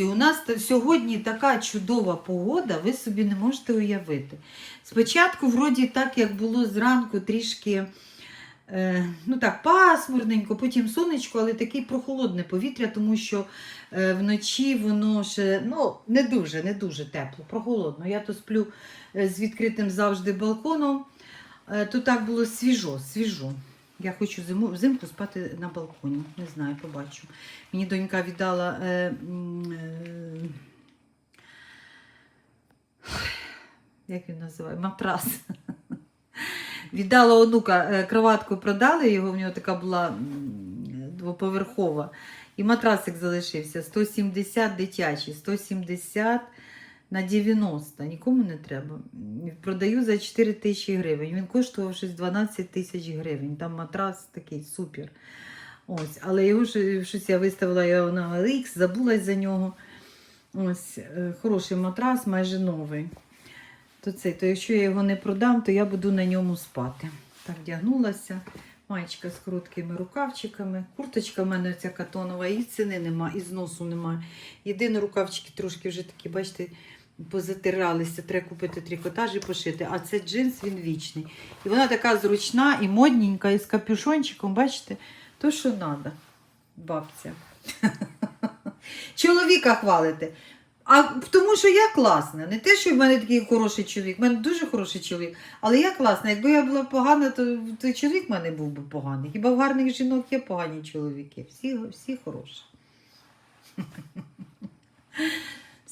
Друзі, у нас сьогодні така чудова погода, ви собі не можете уявити. Спочатку, вроді, так як було зранку, трішки е, ну так, пасмурненько, потім сонечко, але таке прохолодне повітря, тому що е, вночі воно ще ну, не дуже, не дуже тепло, прохолодно. Я то сплю е, з відкритим завжди балконом. Е, то так було свіжо, свіжо. Я хочу зиму, взимку спати на балконі. Не знаю, побачу. Мені донька віддала. Е, е, як він називає? Матрас. Віддала онука, е, кроватку продали, його в нього така була двоповерхова. І матрасик залишився 170 дитячий, 170 на 90. Нікому не треба. Продаю за 4 тисячі гривень. Він коштував щось 12 тисяч гривень. Там матрас такий супер. Ось, але його щось я виставила його на OLX, забулась за нього. Ось, е, хороший матрас, майже новий. То, це, то якщо я його не продам, то я буду на ньому спати. Так вдягнулася. Маєчка з короткими рукавчиками. Курточка в мене ця катонова, і ціни нема, і зносу немає. Єдине рукавчики трошки вже такі, бачите, позатиралися. Треба купити трикотаж і пошити. А це джинс, він вічний. І вона така зручна і модненька, і з капюшончиком, бачите, то, що треба, бабця. Чоловіка хвалите. А тому що я класна. Не те, що в мене такий хороший чоловік, в мене дуже хороший чоловік. Але я класна. Якби я була погана, то, то чоловік в мене був би поганий. Хіба в гарних жінок є погані чоловіки? Всі, всі хороші.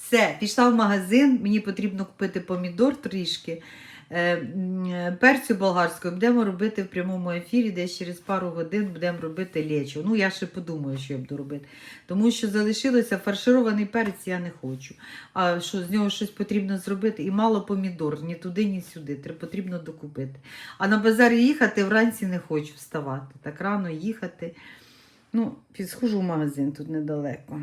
Все, пішла в магазин, мені потрібно купити помідор трішки, е, перцю болгарського. Будемо робити в прямому ефірі, десь через пару годин будемо робити лечо. Ну, я ще подумаю, що я буду робити. Тому що залишилося фарширований перець, я не хочу. А що з нього щось потрібно зробити? І мало помідор, ні туди, ні сюди. Треба потрібно докупити. А на базар їхати вранці не хочу вставати. Так рано їхати. Ну, підсхожу в магазин тут недалеко.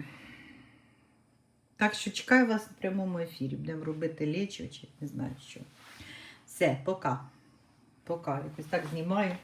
Так що чекаю вас в прямому ефірі. Будемо робити лечо чи не знаю що. Все, пока. Пока. Якось так знімаю.